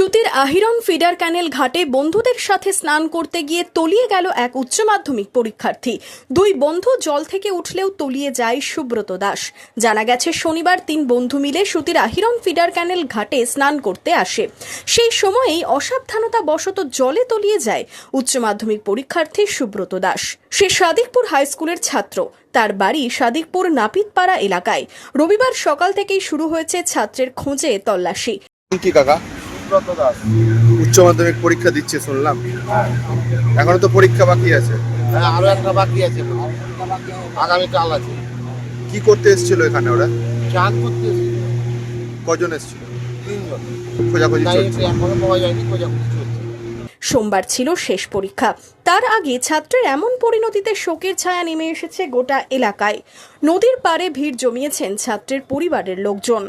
সুতির আহিরন ফিডার ক্যানেল ঘাটে বন্ধুদের সাথে স্নান করতে গিয়ে তলিয়ে গেল এক উচ্চ মাধ্যমিক পরীক্ষার্থী। দুই বন্ধু জল থেকে উঠলেও তলিয়ে যায় সুব্রত দাস। জানা গেছে, শনিবার তিন বন্ধু মিলে সুতির আহিরন ফিডার ক্যানেল ঘাটে স্নান করতে আসে। সেই সময়েই অসাবধানতা বশত জলে তলিয়ে যায় উচ্চ মাধ্যমিক পরীক্ষার্থী সুব্রত দাস। সে সাদিকপুর হাই স্কুলের ছাত্র। তার বাড়ি সাদিকপুর নাপিতপাড়া এলাকায়। রবিবার সকাল থেকেই শুরু হয়েছে ছাত্রের খোঁজে তল্লাশি। কাকা? সুব্রত দাস উচ্চ মাধ্যমিক পরীক্ষা দিচ্ছে শুনলাম। এখনও তো পরীক্ষা বাকি আছে। হ্যাঁ আরও একটা বাকি আছে। আগামীকাল আছে। কি করতে এসেছিল এখানে ওরা? চান করতে কজন এসেছিল? তিনজন। খোঁজাখুঁজি চলছে। এখনও পাওয়া যায়নি খোঁজাখুঁজি চলছে। সোমবার ছিল শেষ পরীক্ষা। তার আগে ছাত্রের এমন পরিণতিতে শোকের ছায়া নেমে এসেছে গোটা এলাকায়। নদীর পাড়ে ভিড় জমিয়েছেন ছাত্রের পরিবারের লোকজন।